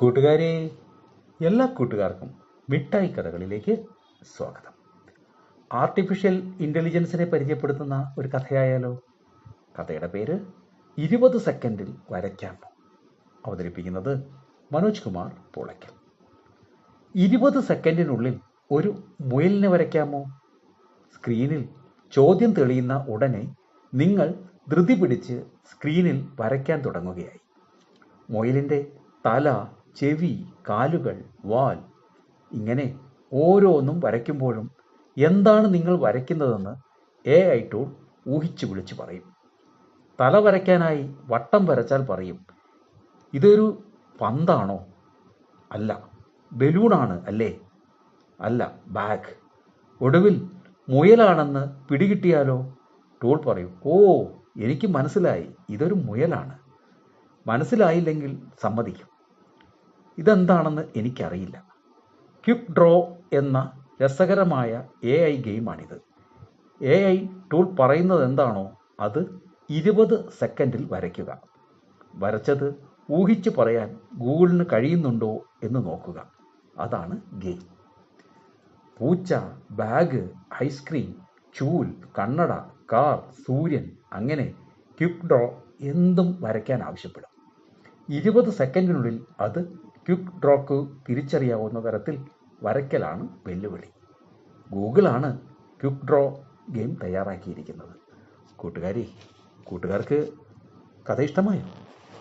കൂട്ടുകാരെ എല്ലാ കൂട്ടുകാർക്കും മിഠായി കഥകളിലേക്ക് സ്വാഗതം. ആർട്ടിഫിഷ്യൽ ഇന്റലിജൻസിനെ പരിചയപ്പെടുത്തുന്ന ഒരു കഥയായാലോ? കഥയുടെ പേര് ഇരുപത് സെക്കൻഡിൽ വരയ്ക്കാം. അവതരിപ്പിക്കുന്നത് മനോജ് കുമാർ പൊളയ്ക്കൽ. ഇരുപത് സെക്കൻഡിനുള്ളിൽ ഒരു മുയലിനെ വരയ്ക്കാമോ? സ്ക്രീനിൽ ചോദ്യം തെളിയുന്ന ഉടനെ നിങ്ങൾ ധൃതി പിടിച്ച് സ്ക്രീനിൽ വരയ്ക്കാൻ തുടങ്ങുകയായി. മുയലിന്റെ തല ചെവി കാലുകൾ വാൽ ഇങ്ങനെ ഓരോന്നും വരയ്ക്കുമ്പോഴും എന്താണ് നിങ്ങൾ വരയ്ക്കുന്നതെന്ന് എ ഐ ടൂൾ ഊഹിച്ചു വിളിച്ചു പറയും. തല വരയ്ക്കാനായി വട്ടം വരച്ചാൽ പറയും ഇതൊരു പന്താണോ? അല്ല ബലൂണാണ് അല്ലേ? അല്ല ബാഗ്. ഒടുവിൽ മുയലാണെന്ന് പിടികിട്ടിയാലോ? ടൂൾ പറയും ഓ എനിക്ക് മനസ്സിലായി ഇതൊരു മുയലാണ്. മനസ്സിലായില്ലെങ്കിൽ സമ്മതിക്കും. ഇതെന്താണെന്ന് എനിക്കറിയില്ല. ക്വിക്ക് ഡ്രോ എന്ന രസകരമായ എ ഐ ഗെയിമാണിത്. എ ഐ ടൂൾ പറയുന്നത് എന്താണോ അത് ഇരുപത് സെക്കൻഡിൽ വരയ്ക്കുക. വരച്ചത് ഊഹിച്ച് പറയാൻ ഗൂഗിളിന് കഴിയുന്നുണ്ടോ എന്ന് നോക്കുക. അതാണ് ഗെയിം. പൂച്ച ബാഗ് ഐസ്ക്രീം ചൂൽ കണ്ണട കാർ സൂര്യൻ അങ്ങനെ ക്യുക്ക് ഡ്രോ എന്തും വരയ്ക്കാൻ ആവശ്യപ്പെടും. ഇരുപത് സെക്കൻഡിനുള്ളിൽ അത് ക്വിക്ക് ഡ്രോക്ക് തിരിച്ചറിയാവുന്ന തരത്തിൽ വരയ്ക്കലാണ് വെല്ലുവിളി. ഗൂഗിളാണ് ക്വിക്ക് ഡ്രോ ഗെയിം തയ്യാറാക്കിയിരിക്കുന്നത്. കൂട്ടുകാരി കൂട്ടുകാർക്ക് കഥ ഇഷ്ടമായോ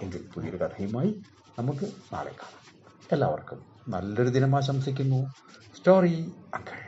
എങ്കിൽ പുതിയൊരു കഥയുമായി നമുക്ക് നാളെ കാണാം. എല്ലാവർക്കും നല്ലൊരു ദിനം ആശംസിക്കുന്നു. സ്റ്റോറി അങ്കൾ